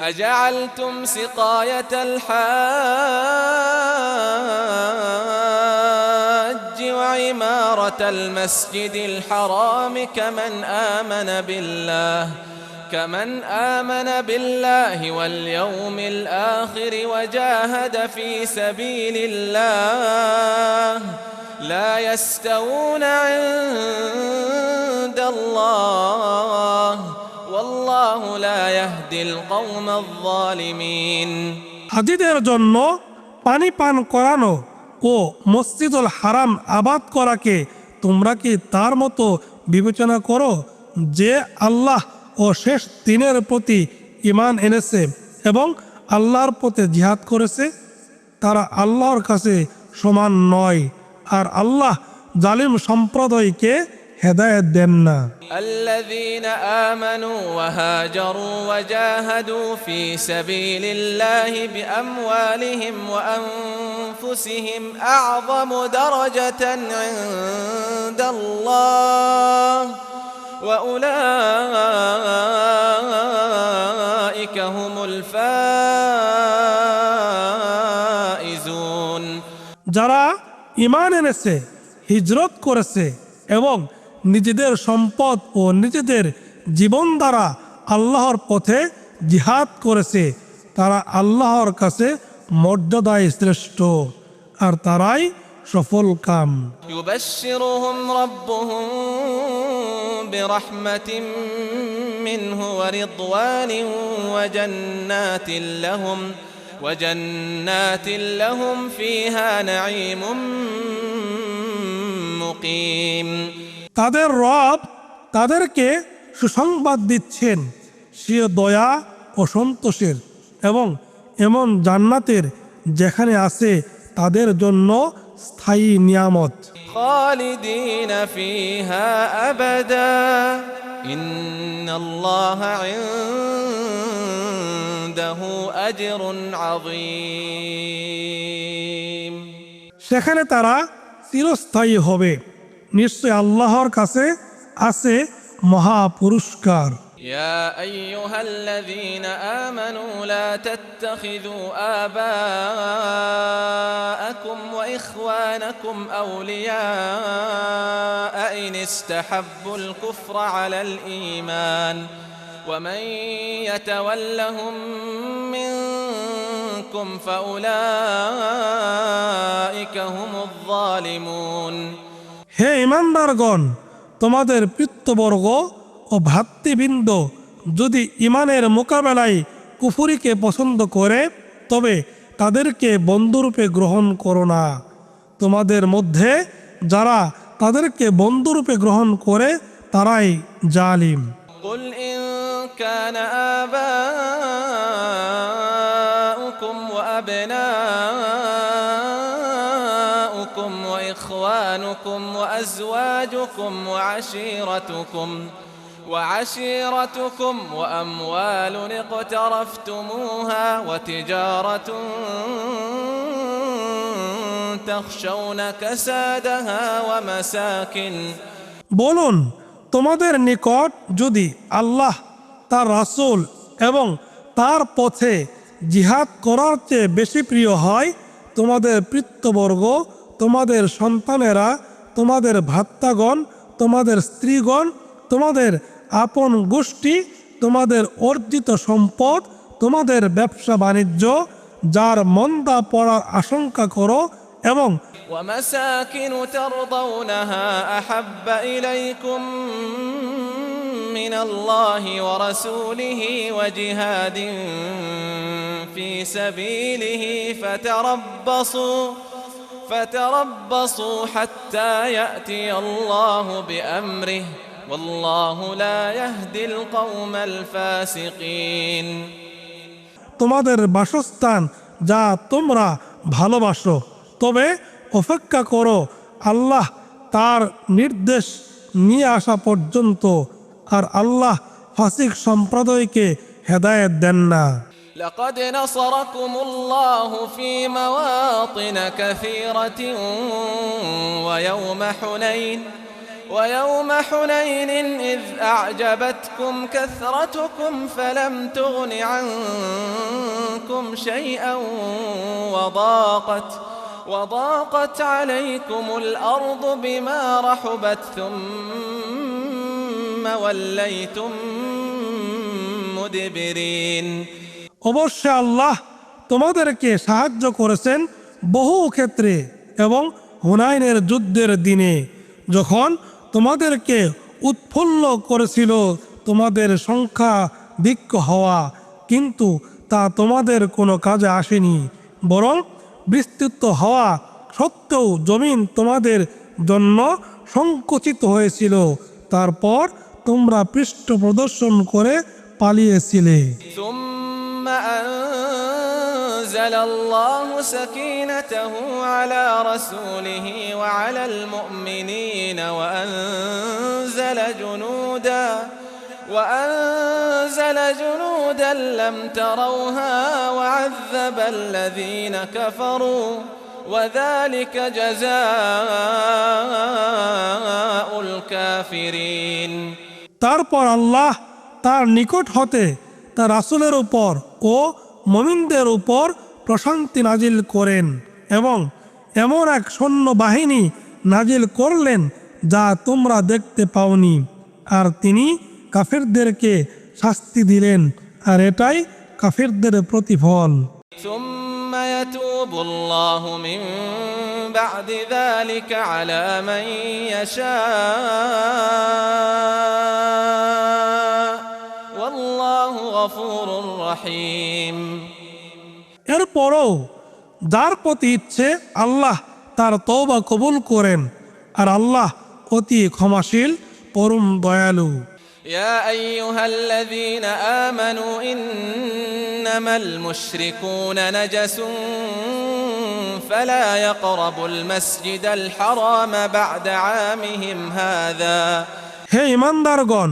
أجعلتم سقاية الحاج وعمارة المسجد الحرام كمن آمن بالله كمن آمن بالله واليوم الآخر وجاهد في سبيل الله. لا يستوون عند الله হাজিদের জন্য পানি পান করানো ও মসজিদুল হারাম আবাদ করাকে তোমরা কি তার মতো বিবেচনা করো যে আল্লাহ ও শেষ দিনের প্রতি ইমান এনেছে এবং আল্লাহর পথে জিহাদ করেছে? তারা আল্লাহর কাছে সমান নয়। আর আল্লাহ জালিম সম্প্রদায়কে হেদায়েত দেন না الذين آمنوا وهاجروا وجاهدوا في سبيل الله بأموالهم وأنفسهم أعظم درجة عند الله وأولئك هم الفائزون যারা ইমান এনেছে হিজরত করেছে এবং নিজেদের সম্পদ ও নিজেদের জীবন দ্বারা আল্লাহর পথে জিহাদ করেছে তারা আল্লাহর কাছে মর্যাদায় শ্রেষ্ঠ আর তারাই সফল কাম يبشرهم ربهم برحمة منه ورضوان وجنات لهم وجنات لهم فيها نعيم مقيم তাদের রব তাদেরকে সুসংবাদ দিচ্ছেন। সে দয়া ও সন্তোষের এবং এমন জান্নাতের যেখানে আছে তাদের জন্য স্থায়ী নিয়ামত। সেখানে তারা চিরস্থায়ী হবে। নিশ্চয় আল্লাহর কাছে আছে মহা পুরস্কার يا أيها الذين آمنوا لا تتخذوا آباءكم وإخوانكم أولياء إن استحبوا الكفر على الإيمان ومن يتولهم منكم فأولئك هم الظالمون হে ইমানদারগণ তোমাদের পিত্তবর্গ ও ভ্রাতৃবৃন্দ যদি ইমানের মোকাবেলায় কুফুরিকে পছন্দ করে তবে তাদেরকে বন্ধুরূপে গ্রহণ করো না তোমাদের মধ্যে যারা তাদেরকে বন্ধুরূপে গ্রহণ করে তারাই জালিম قل إن كان وإخوانكم وأزواجكم وعشيرتكم وعشيرتكم وأموال اقترفتموها وتجارة تخشون كسادها ومساكن বলুন তোমাদের নিকট যদি আল্লাহ তার রাসূল এবং তার পথে জিহাদ করার চেয়ে বেশি প্রিয় হয় তোমাদের পিতৃবর্গ তোমাদের সন্তানেরা তোমাদের ভ্রাত্তাগণ তোমাদের স্ত্রীগণ তোমাদের আপন গোষ্ঠী তোমাদের অর্জিত সম্পদ তোমাদের ব্যবসা বাণিজ্য যার মন্দা পড়ার আশঙ্কা করো এবং ومساكن ترضونها احب اليكم من الله ورسوله وجهاد في سبيله فتربصوا فتربصوا حتى ياتي الله بامره والله لا يهدي القوم الفاسقين তোমাদের বাসস্থান যা তোমরা ভালোবাসো তবে অপেক্ষা করো আল্লাহ তার নির্দেশ নিয়ে আসা পর্যন্ত আর আল্লাহ ফাসিক সম্প্রদায়কে হেদায়েত দেন না لقد نصركم الله في مواطن كثيرة ويوم حنين ويوم حنين إذ أعجبتكم كثرتكم فلم تغن عنكم شيئا وضاقت وضاقت عليكم الأرض بما رحبت ثم وليتم مدبرين. অবশ্যই আল্লাহ তোমাদেরকে সাহায্য করেছেন বহু ক্ষেত্রে এবং হুনাইনের যুদ্ধের দিনে। যখন তোমাদেরকে উৎফুল্ল করেছিল তোমাদের সংখ্যা দিক্ষ হওয়া, কিন্তু তা তোমাদের কোনো কাজে আসেনি, বরং বিস্তৃত হওয়া সত্ত্বেও জমিন তোমাদের জন্য সংকুচিত হয়েছিল। তারপর তোমরা পৃষ্ঠ প্রদর্শন করে পালিয়েছিলে। ثم أنزل الله سكينته على رسوله وعلى المؤمنين وأنزل جنودا وأنزل جنودا لم تروها وعذب الذين كفروا وذلك جزاء الكافرين তারপর আল্লাহ তার নিকট হতে তার রাসুলের উপর ও মমিনদের উপর প্রশান্তি নাজিল করেন এবং এমন এক সৈন্য বাহিনী নাজিল করলেন যা তোমরা দেখতে পাওনি। আর তিনি কাফেরদেরকে শাস্তি দিলেন। আর এটাই কাফেরদের প্রতিফল। ثم এরপরও যার প্রতি ইচ্ছে আল্লাহ তার তওবা কবুল করেন আর আল্লাহ অতি ক্ষমাশীল পরম দয়ালু يا أيها الذين آمنوا إنما المشركون نجس فلا يقربوا المسجد الحرام بعد عامهم هذا হে ইমানদারগণ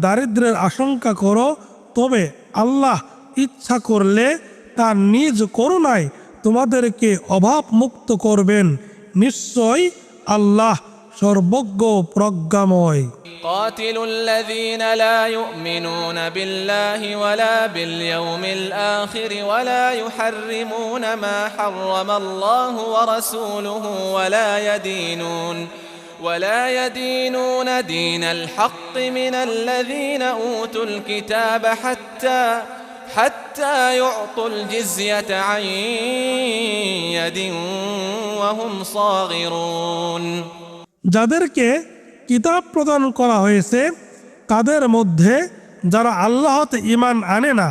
দারিদ্রের আশঙ্কা করো তবে আল্লাহ ইচ্ছা করলে তার নিজ করুণায় তোমাদেরকে অভাব মুক্ত করবেন নিশ্চয় আল্লাহ সর্বজ্ঞ প্রজ্ঞাময় قاتلوا الذين لا يؤمنون بالله ولا باليوم الآخر ولا يحرمون ما حرم الله ورسوله ولا يدينون ولا يدينون دين الحق من الذين أوتوا الكتاب حتى حتى يعطوا الجزية عن يد وهم صاغرون যাদেরকে কিতাব প্রদান করা হয়েছে তাদের মধ্যে যারা আল্লাহতে ইমান আনে না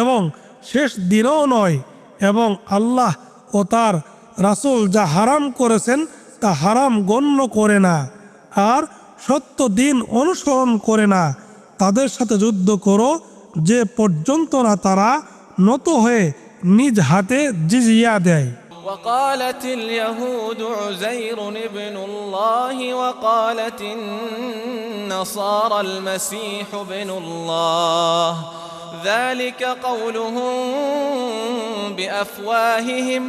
এবং শেষ দিনও নয় এবং আল্লাহ ও তার রাসূল যা হারাম করেছেন তা হারাম গণ্য করে না আর সত্য দিন অনুসরণ করে না তাদের সাথে যুদ্ধ করো যে পর্যন্ত না তারা নত হয়ে নিজ হাতে জিজিয়া দেয় وقالت اليهود عزير ابن الله وقالت النصارى المسيح ابن الله ذلك قولهم بأفواههم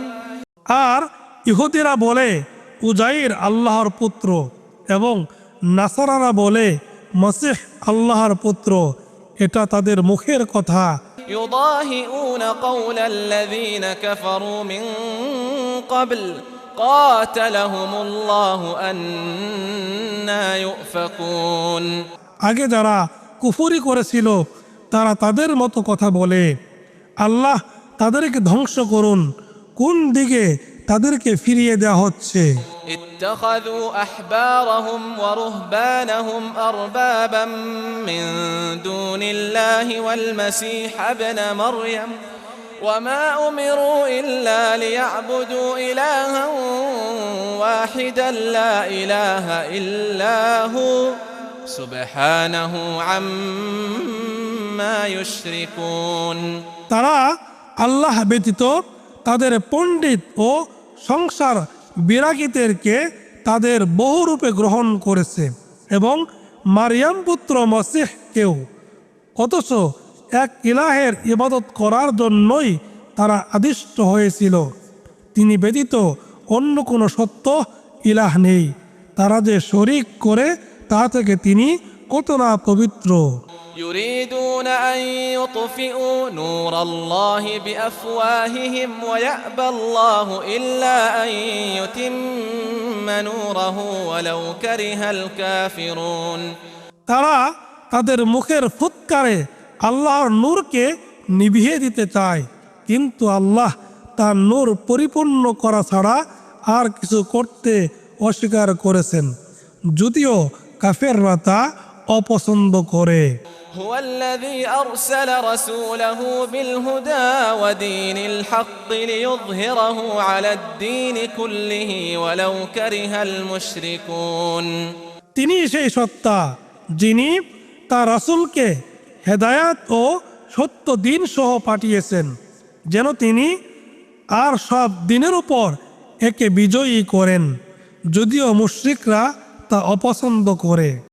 আর ইহুদিরা বলে উজাইর আল্লাহর পুত্র এবং নাসারারা বলে মসিহ আল্লাহর পুত্র এটা তাদের মুখের কথা يضاهئون قول الذين كفروا من قبل قاتلهم الله أنا يؤفكون আগে যারা কুফুরি করেছিল তারা তাদের মতো কথা বলে আল্লাহ তাদেরকে ধ্বংস করুন কোন দিকে তাদেরকে ফিরিয়ে দেওয়া হচ্ছে اتخذوا احبارهم ورهبانهم اربابا من دون الله والمسيح ابن مريم وما أمروا إلا ليعبدوا إلها واحدا لا إله إلا هو سبحانه عما يشركون তারা আল্লাহ ব্যতীত তাদের পণ্ডিত ও সংসার বিরাগীদেরকে তাদের বহুরূপে গ্রহণ করেছে এবং মারিয়াম পুত্র মসিহকেও। অথচ এক ইলাহের ইবাদত করার জন্যই তারা আদিষ্ট হয়েছিল। তিনি ব্যতীত অন্য কোনো সত্য ইলাহ নেই। তারা যে শরিক করে, তা থেকে তিনি কত না পবিত্র। يريدون أن يطفئوا نور الله بأفواههم ويأبى الله إلا أن يتم نوره ولو كره الكافرون তারা তাদের মুখের ফুৎকারে আল্লাহর নূরকে নিভিয়ে দিতে চায় কিন্তু আল্লাহ তার নূর পরিপূর্ণ করা ছাড়া আর কিছু করতে অস্বীকার করেছেন যদিও কাফেররা তা অপছন্দ করে هو الذي أرسل رسوله بالهدى ودين الحق ليظهره على الدين كله ولو كره المشركون তিনি সেই সত্তা যিনি তার রাসূলকে হেদায়াত ও সত্য দিন সহ পাঠিয়েছেন যেন তিনি আর সব দিনের উপর একে বিজয়ী করেন যদিও মুশরিকরা তা অপছন্দ করে